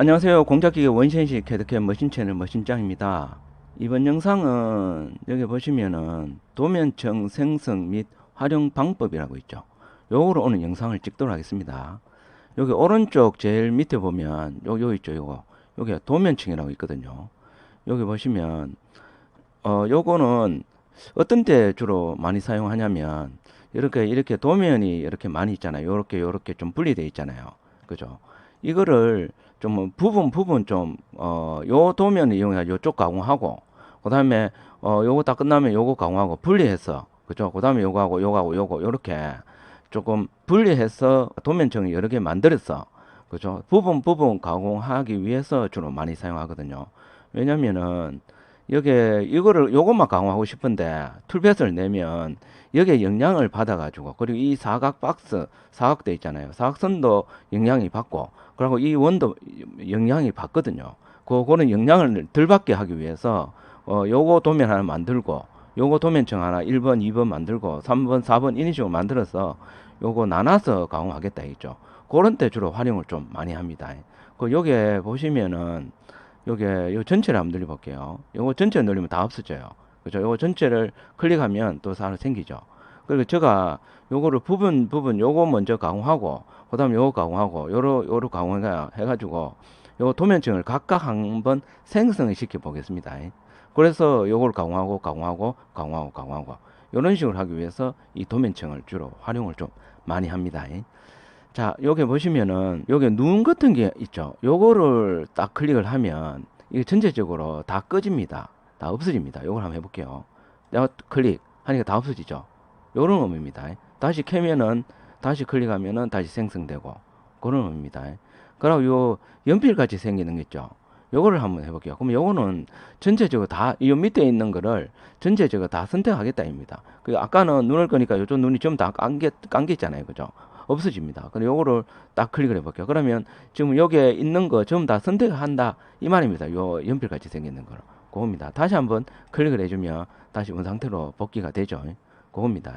안녕하세요. 공작기계 원신식 캐드캠 머신 채널 머신짱입니다. 이번 영상은 여기 보시면은 도면청 생성 및 활용 방법이라고 있죠. 요거로 오늘 영상을 찍도록 하겠습니다. 여기 오른쪽 제일 밑에 보면 요, 요 있죠. 요거. 여기 도면층이라고 있거든요. 여기 보시면 어 요거는 어떤 때 주로 많이 사용하냐면 이렇게 이렇게 도면이 이렇게 많이 있잖아요. 요렇게 요렇게 좀 분리되어 있잖아요. 그죠? 이거를 좀뭐 부분 부분 좀어요 도면을 이용해 요쪽 가공하고 그다음에 어 요거 다 끝나면 요거 가공하고 분리해서 그죠? 그다음에 요거하고 요거하고 요거 요렇게 조금 분리해서 도면층을 여러 개 만들어서 그죠? 부분 부분 가공하기 위해서 주로 많이 사용하거든요. 왜냐면은 여기에 이거를 요것만 가공하고 싶은데 툴팻을 내면 여기에 영향을 받아 가지고 그리고 이 사각 박스 사각대 있잖아요. 사각선도 영향이 받고 그리고 이 원도 영향이 받거든요. 그거는 영향을 덜 받게 하기 위해서 어 요거 도면 하나 만들고 요거 도면층 하나 1번, 2번 만들고 3번, 4번 이런 식으로 만들어서 요거 나눠서 가공하겠다 있죠. 그런 때 주로 활용을 좀 많이 합니다. 그 요게 보시면은 요게 요 전체를 한번 늘려볼게요. 요거 전체 늘리면 다 없어져요. 그죠? 요거 전체를 클릭하면 또 하나 생기죠. 그리고 제가 요거를 부분 부분 요거 먼저 가공하고 그다음에 요거 가공하고 요로 요로 가공해 해가지고 요 도면층을 각각 한번 생성을 시켜 보겠습니다. 그래서 요걸 가공하고 가공하고 가공하고 가공하고 요런 식으로 하기 위해서 이 도면층을 주로 활용을 좀 많이 합니다. 자, 여기 보시면은 여기 눈 같은 게 있죠. 요거를 딱 클릭을 하면 이게 전체적으로 다 꺼집니다. 다 없어집니다. 요걸 한번 해볼게요. 내가 클릭 하니까 다 없어지죠. 요런 의미입니다. 다시 켜면은 다시 클릭하면은 다시 생성되고 그런 의미입니다. 그리고 요 연필 같이 생기는 거 있죠. 요거를 한번 해볼게요. 그럼 요거는 전체적으로 다, 이 밑에 있는 거를 전체적으로 다 선택하겠다입니다. 그 아까는 눈을 끄니까 요쪽 눈이 좀다 감겨, 감겨 있잖아요. 그죠? 없어집니다. 그럼 요거를 딱 클릭을 해볼게요. 그러면 지금 여기에 있는 거 전부 다 선택한다. 이 말입니다. 요 연필같이 생기는 거. 그겁니다. 다시 한번 클릭을 해주면 다시 원 상태로 복귀가 되죠. 그겁니다.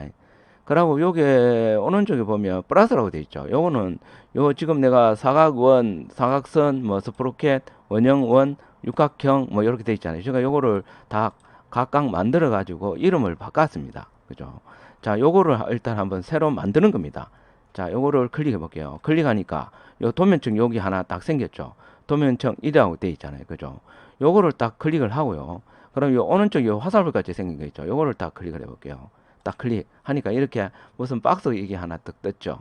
그리고 요게 오른쪽에 보면 플러스라고 되어 있죠. 요거는 요 지금 내가 사각원, 사각선, 뭐 스프로켓, 원형원, 육각형 뭐 이렇게 되어 있잖아요. 제가 요거를 다 각각 만들어 가지고 이름을 바꿨습니다. 그죠? 자, 요거를 일단 한번 새로 만드는 겁니다. 자, 요거를 클릭해 볼게요. 클릭하니까 요 도면층 여기 하나 딱 생겼죠. 도면층 1이라고 되어 있잖아요. 그죠? 요거를 딱 클릭을 하고요. 그럼 요 오른쪽 요 화살표 같이 생긴 거 있죠. 요거를 딱 클릭을 해 볼게요. 딱 클릭하니까 이렇게 무슨 박스 이게 하나 딱 떴죠.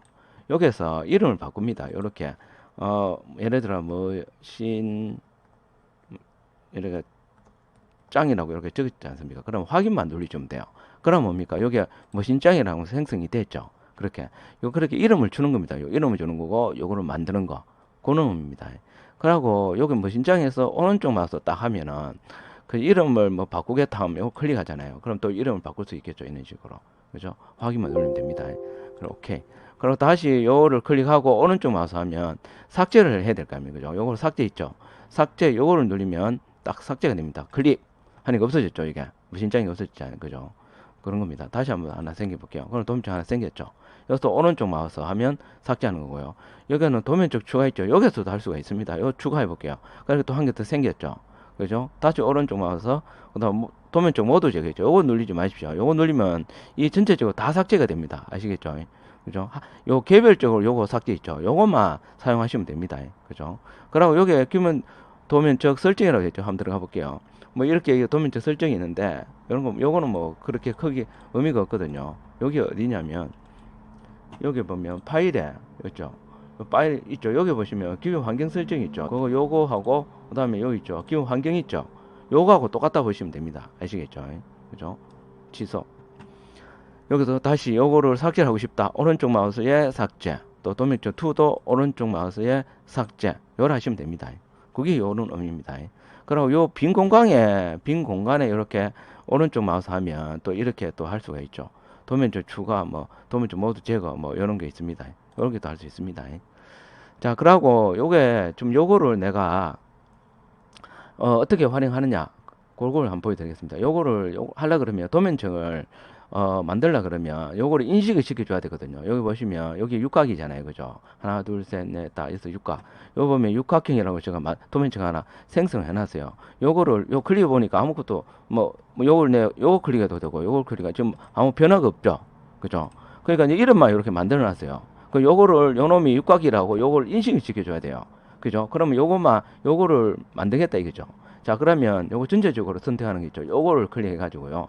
여기서 이름을 바꿉니다. 이렇게 어 예를 들어 뭐 신 이렇게 짱이라고 이렇게 적었지 않습니까? 그럼 확인만 눌리시면 돼요. 그럼 뭡니까? 여기에 머신짱이라고 생성이 됐죠. 그렇게 요 그렇게 이름을 주는 겁니다. 요 이름을 주는 거고 요거를 만드는 거 의미입니다. 그리고 여기 머신짱에서 오른쪽 마우스 딱 하면은 그 이름을 뭐 바꾸겠다 하면 요거 클릭하잖아요. 그럼 또 이름을 바꿀 수 있겠죠. 이런 식으로. 그죠? 확인만 누르면 됩니다. 그럼 오케이. 그리고 다시 요거를 클릭하고 오른쪽 마우스 하면 삭제를 해야 될 거 아닙니까? 그죠? 요거를 삭제 있죠. 삭제 요거를 누르면 딱 삭제가 됩니다. 클릭 하니까 없어졌죠. 이게 무신장이 없어졌잖아요. 그죠? 그런 겁니다. 다시 한번 하나 생겨 볼게요. 그럼 도면쪽 하나 생겼죠. 여기서 오른쪽 마우스 하면 삭제하는 거고요. 여기는 도면쪽 추가 있죠. 여기서도 할 수가 있습니다. 요 추가해 볼게요. 그리고 또 한 개 더 생겼죠. 그죠? 다시 오른쪽 마우스, 그 다음 도면쪽 모두 제겠죠. 요거 눌리지 마십시오. 요거 눌리면 이 전체적으로 다 삭제가 됩니다. 아시겠죠? 그죠? 하- 요 개별적으로 요거 삭제 있죠. 요것만 사용하시면 됩니다. 그죠? 그리고 여기에 끼면 도면적 설정이라고 했죠. 한번 들어가 볼게요. 뭐 이렇게 도면적 설정이 있는데 이런 거 요거는 뭐 그렇게 크게 의미가 없거든요. 여기 어디냐면 여기 보면 파일에 있죠. 그 파일 있죠. 여기 보시면 기본 환경 설정 있죠. 그거 요거 하고 그다음에 여기 있죠. 기본 환경 있죠. 요거하고 똑같다 보시면 됩니다. 아시겠죠? 그죠? 취소. 여기서 다시 요거를 삭제하고 싶다. 오른쪽 마우스에 삭제. 또 도면적 2도 오른쪽 마우스에 삭제. 요를 하시면 됩니다. 그게 요런 의미입니다. 그리고 요 빈 공간에 빈 공간에 이렇게 오른쪽 마우스 하면 또 이렇게 또 할 수가 있죠. 도면적 추가 뭐 도면적 모두 제거 뭐 이런 게 있습니다. 이런 게도 할 수 있습니다. 자, 그러고 요게 좀 요거를 내가 어, 어떻게 활용하느냐 그걸 한번 보여드리겠습니다. 요거를 요, 하려 그러면 도면층을 어, 만들라 그러면 요거를 인식을 시켜줘야 되거든요. 여기 보시면 여기 육각이잖아요. 그죠? 하나, 둘, 셋, 넷, 다 있어 육각. 요 보면 육각형이라고 제가 마- 도면체가 하나 생성해 놨어요. 요거를 요 클릭해 보니까 아무것도 뭐, 뭐 요걸 내 요거 클릭해도 되고 요걸 클릭해 지금 아무 변화가 없죠. 그죠? 그러니까 이제 이름만 이렇게 만들어 놨어요. 그 요거를 요놈이 육각이라고 요걸 인식을 시켜줘야 돼요. 그죠? 그러면 요것만 요거를 만들겠다 이거죠. 자 그러면 요거 전체적으로 선택하는 게 있죠. 요거를 클릭해 가지고요.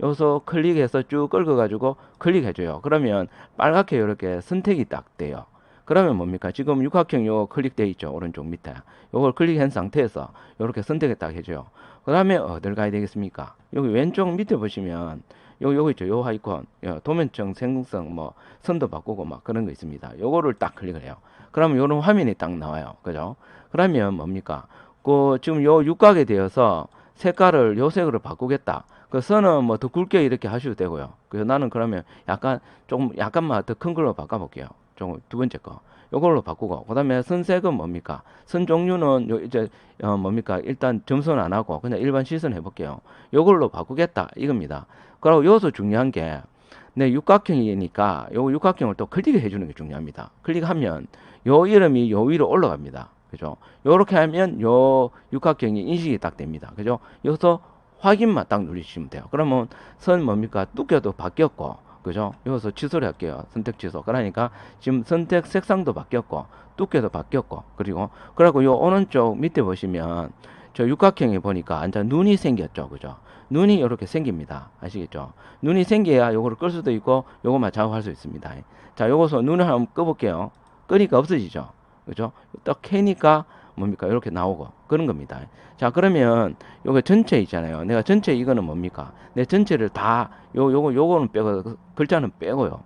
여기서 클릭해서 쭉 끌고 가지고 클릭해줘요. 그러면 빨갛게 이렇게 선택이 딱 돼요. 그러면 뭡니까? 지금 육각형 요 클릭돼 있죠. 오른쪽 밑에. 요걸 클릭한 상태에서 이렇게 선택을 딱 해줘요. 그 다음에 어딜 가야 되겠습니까? 여기 왼쪽 밑에 보시면 요, 요거 있죠. 요 아이콘. 요 도면청 생성 뭐 선도 바꾸고 막 그런 거 있습니다. 요거를 딱 클릭을 해요. 그러면 요런 화면이 딱 나와요. 그죠? 그러면 뭡니까? 그 지금 요 육각에 대해서 색깔을 요 색으로 바꾸겠다. 그 선은 뭐 더 굵게 이렇게 하셔도 되고요. 그래서 나는 그러면 약간 조금 약간만 더 큰 걸로 바꿔 볼게요. 좀두 번째 거. 요걸로 바꾸고 그다음에 선색은 뭡니까? 선 종류는 요 이제 어 뭡니까? 일단 점수는 안 하고 그냥 일반 시선 해 볼게요. 요걸로 바꾸겠다 이겁니다. 그리고 여기서 중요한 게내 육각형이니까 요 육각형을 또 클릭해 주는 게 중요합니다. 클릭하면 요 이름이 요 위로 올라갑니다. 그죠? 요렇게 하면 요 육각형이 인식이 딱 됩니다. 그죠? 여기서 확인만 딱 누르시면 돼요. 그러면 선 뭡니까? 두께도 바뀌었고, 그죠? 여기서 취소를 할게요. 선택 취소. 그러니까 지금 선택 색상도 바뀌었고, 두께도 바뀌었고, 그리고, 그리고 요 오른쪽 밑에 보시면 저 육각형에 보니까 완전 눈이 생겼죠. 그죠? 눈이 이렇게 생깁니다. 아시겠죠? 눈이 생겨야 요거를 끌 수도 있고, 요것만 작업할 수 있습니다. 자, 요거서 눈을 한번 꺼볼게요. 끄니까 없어지죠. 그죠? 딱 캐니까 뭡니까? 이렇게 나오고 그런 겁니다. 자, 그러면 요거 전체 있잖아요. 내가 전체 이거는 뭡니까? 내 전체를 다 요 요거 요거는 빼고 그 글자는 빼고요.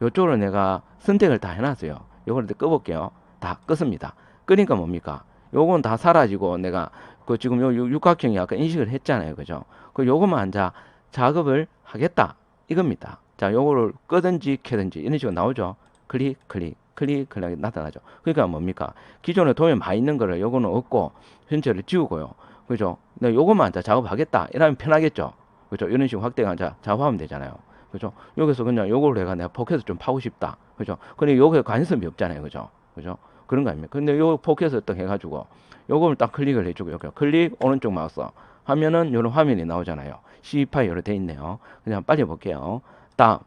요쪽으로 내가 선택을 다 해놨어요. 요거를 꺼볼게요. 다 껐습니다. 끄니까 뭡니까? 요건 다 사라지고 내가 그 지금 요 육- 육각형이 아까 인식을 했잖아요. 그죠? 그 요것만 자 작업을 하겠다 이겁니다. 자, 요거를 끄든지 켜든지 이런 식으로 나오죠. 클릭 클릭 클릭 클릭 나타나죠. 그러니까 뭡니까? 기존에 도면 많이 있는 거를 요거는 없고 현재를 지우고요. 그죠? 내 요것만 자 작업하겠다. 이러면 편하겠죠. 그죠? 이런 식으로 확대가 자 작업하면 되잖아요. 그죠? 여기서 그냥 요걸 내가 내가 포켓을 좀 파고 싶다. 그죠? 근데 요게 관심이 없잖아요. 그죠? 그죠? 그런 거 아닙니까? 근데 요 포켓을 딱 해가지고 요걸 딱 클릭을 해주고 여기 클릭 오른쪽 마우스 하면은 요런 화면이 나오잖아요. C 이렇게 돼 있네요. 그냥 빨리 볼게요. 다음,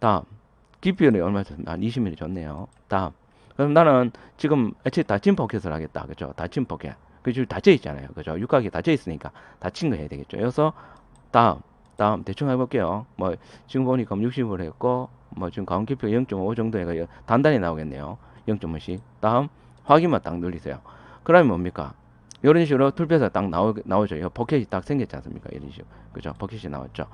다음. 깊이는 얼마 줬나? 한 20mm 줬네요. 다음. 그럼 나는 지금 애초에 닫힌 포켓을 하겠다. 그죠? 닫힌 포켓. 그 지금 닫혀 있잖아요. 그죠? 육각이 닫혀 있으니까 닫힌 거 해야 되겠죠. 여기서 다음, 다음 대충 해볼게요. 뭐 지금 보니까 60으로 했고 뭐 지금 가운 깊이가 0.5 정도 해가 단단히 나오겠네요. 0.5씩. 다음 확인만 딱 눌리세요. 그러면 뭡니까? 이런 식으로 툴표에서 딱 나오, 나오죠. 이 포켓이 딱 생겼지 않습니까? 이런 식으로. 그죠? 포켓이 나왔죠.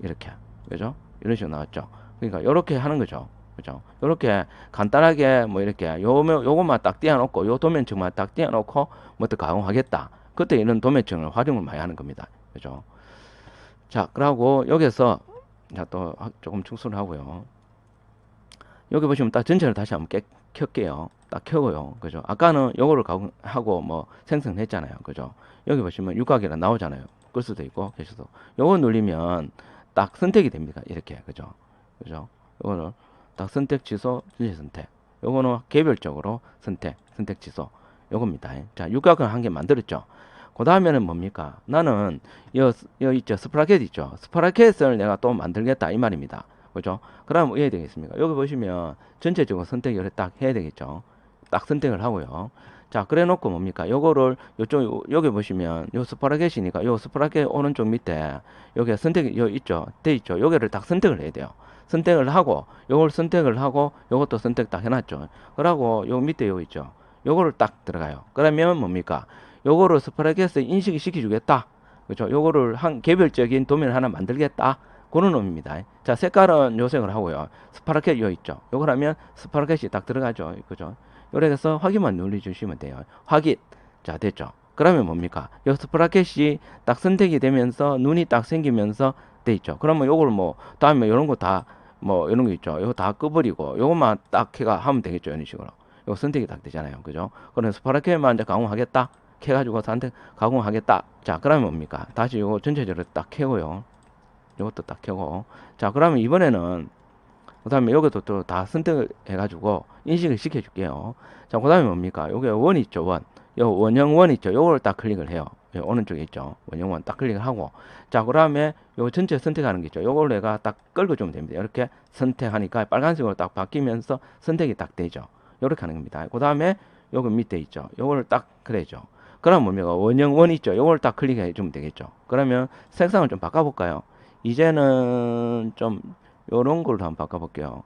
이렇게. 그죠? 이런 식으로 나왔죠. 그러니까 이렇게 하는 거죠. 그죠? 이렇게 간단하게 뭐 이렇게 요 요것만 딱 띄워놓고 요 도면층만 딱 띄워놓고 뭐또 가공하겠다. 그때 이런 도면층을 활용을 많이 하는 겁니다. 그죠? 자, 그러고 여기서 자또 조금 축소를 하고요. 여기 보시면 딱 전체를 다시 한번 깨, 켤게요. 딱 켜고요. 그죠? 아까는 요거를 가공하고 뭐 생성했잖아요. 그죠? 여기 보시면 육각이라 나오잖아요. 끌 수도 있고 계셔도 요거 누르면 딱 선택이 됩니다. 이렇게. 그죠? 그죠? 요거는 딱 선택 취소, 전체 선택. 요거는 개별적으로 선택, 선택 취소. 요겁니다. 자, 육각을 한개 만들었죠. 그 다음에는 뭡니까? 나는 여, 여 있죠. 스프라켓 있죠. 스프라켓을 내가 또 만들겠다 이 말입니다. 그죠? 그럼 뭐 해야 되겠습니까? 여기 보시면 전체적으로 선택을 딱 해야 되겠죠. 딱 선택을 하고요. 자, 그래 놓고 뭡니까? 요거를 요쪽 요- 여기 보시면 요 스프라켓이니까 요 스프라켓 오른쪽 밑에 여기 선택이 요 있죠. 돼 있죠. 요거를 딱 선택을 해야 돼요. 선택을 하고 요걸 선택을 하고 요것도 선택 딱 해놨죠. 그러고 요 밑에 요 있죠. 요거를 딱 들어가요. 그러면 뭡니까? 요거를 스프라켓에 인식이 시켜주겠다. 그죠? 요거를 한 개별적인 도면을 하나 만들겠다. 그런 의미입니다. 자, 색깔은 요 색을 하고요. 스파라켓 요 있죠. 요걸 하면 스파라켓이 딱 들어가죠. 그죠? 해서 확인만 눌러주시면 돼요. 확인. 자, 됐죠. 그러면 뭡니까? 요 스프라켓이 딱 선택이 되면서 눈이 딱 생기면서 돼 있죠. 그러면 요걸 뭐 다음에 요런 거 다 뭐 이런 거 있죠. 요거 다 꺼버리고 요것만 딱 해가 하면 되겠죠. 이런 식으로. 요거 선택이 딱 되잖아요. 그죠? 그래서 스파라켓만 이제 가공하겠다. 캐 가지고 선택 가공하겠다. 자, 그러면 뭡니까? 다시 요거 전체적으로 딱 캐고요. 이것도 딱 켜고 자 그러면 이번에는 그 다음에 여기도 또 다 선택을 해 가지고 인식을 시켜 줄게요. 자, 그 다음에 뭡니까? 요게 원 있죠, 원. 요 원형 원 있죠. 요걸 딱 클릭을 해요. 요 오른쪽에 있죠. 원형 원 딱 클릭을 하고. 자, 그 다음에 요 전체 선택하는 게 있죠. 요걸 내가 딱 끌어주면 됩니다. 이렇게 선택하니까 빨간색으로 딱 바뀌면서 선택이 딱 되죠. 요렇게 하는 겁니다. 그 다음에 요거 밑에 있죠. 요걸 딱 그래죠. 그럼 뭡니까? 원형 원 있죠. 요걸 딱 클릭해 주면 되겠죠. 그러면 색상을 좀 바꿔볼까요? 이제는 좀 요런 걸로 한번 바꿔볼게요.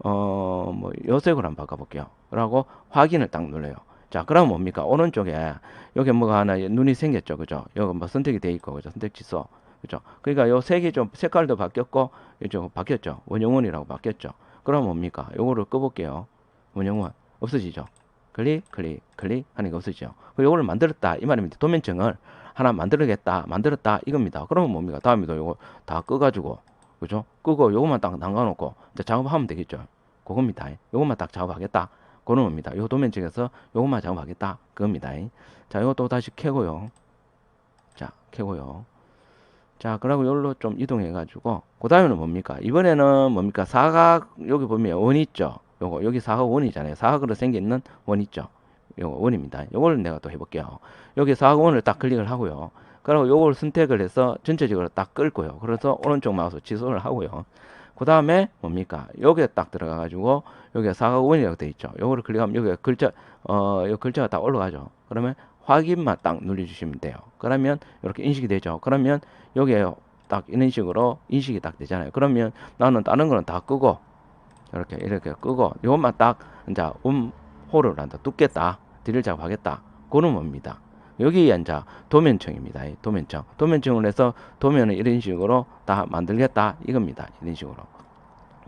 어, 뭐, 요색으로 한번 바꿔볼게요. 그러고 확인을 딱 눌러요. 자, 그럼 뭡니까? 오른쪽에 여기 뭐가 하나 눈이 생겼죠. 그죠? 여기 뭐 선택이 돼 있고, 그죠? 선택 취소. 그죠? 그러니까 요 색이 좀 색깔도 바뀌었고, 이쪽 바뀌었죠. 원형원이라고 바뀌었죠. 그럼 뭡니까? 요거를 꺼 볼게요. 원형원. 없어지죠. 클릭, 클릭, 클릭 하는 게 없어지죠. 그 요거를 만들었다. 이 말입니다. 도면층을 하나 만들어겠다. 만들었다. 이겁니다. 그러면 뭡니까? 다음에도 요거 다 꺼 가지고, 그죠? 끄고 요것만 딱 남겨놓고 이제 작업하면 되겠죠. 그겁니다. 요것만 딱 작업하겠다. 그런 겁니다. 요 도면 측에서 요것만 작업하겠다. 그겁니다. 자, 이것도 다시 켜고요. 자, 켜고요. 자, 그러고 여기로 좀 이동해 가지고 그 다음에는 뭡니까? 이번에는 뭡니까? 사각 여기 보면 원 있죠. 요거 여기 사각 원이잖아요. 사각으로 생긴 원 있죠. 요거 원입니다. 요걸 내가 또 해볼게요. 여기 사각 원을 딱 클릭을 하고요. 그리고 요걸 선택을 해서 전체적으로 딱 끌고요. 그래서 오른쪽 마우스 취소를 하고요. 그 다음에 뭡니까? 여기에 딱 들어가 가지고 여기에 사각원이라고 되어 있죠. 요거를 클릭하면 여기에 글자 어, 요 글자가 딱 올라가죠. 그러면 확인만 딱 눌러 주시면 돼요. 그러면 이렇게 인식이 되죠. 그러면 여기에 딱 이런 식으로 인식이 딱 되잖아요. 그러면 나는 다른 거는 다 끄고 이렇게 이렇게 끄고 요것만 딱 이제 음호를 한다. 뚫겠다. 드릴 작업하겠다. 그런 겁니다. 여기에 이제 도면층입니다. 이 도면층. 도면층을 해서 도면을 이런 식으로 다 만들겠다. 이겁니다. 이런 식으로.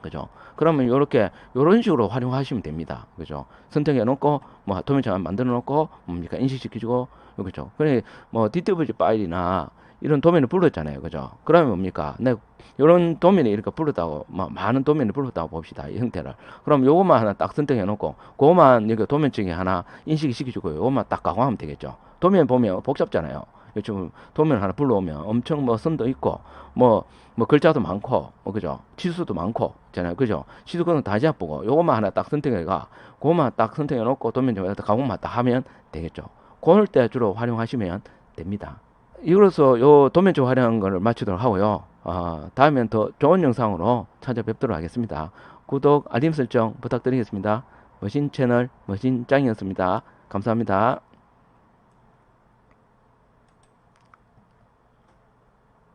그죠? 그러면 요렇게 요런 식으로 활용하시면 됩니다. 그죠? 선택해 놓고 뭐 도면층 만들어 놓고 뭡니까? 인식시켜 주고 그죠? 그래 뭐 DWG 파일이나 이런 도면을 불렀잖아요. 그죠? 그러면 뭡니까? 내 요런 도면이 이렇게 불렀다고 막 많은 도면을 불렀다고 봅시다. 이 형태를. 그럼 요것만 하나 딱 선택해 놓고 그것만 여기 도면층에 하나 인식이 시켜주고 요것만 딱 가공하면 되겠죠. 도면 보면 복잡잖아요. 요즘 도면 하나 불러오면 엄청 뭐 선도 있고 뭐뭐 글자도 많고 뭐 그죠? 치수도 많고 있잖아요. 그죠? 치수 그는 다 잡보고 요것만 하나 딱 선택해가. 그것만 딱 선택해 놓고 도면 좀 가공만 딱 하면 되겠죠. 그럴 때 주로 활용하시면 됩니다. 이로써 요 도면 쪽 활용한 거를 마치도록 하고요. 어, 다음엔 더 좋은 영상으로 찾아뵙도록 하겠습니다. 구독 알림 설정 부탁드리겠습니다. 머신 채널 머신 짱이었습니다. 감사합니다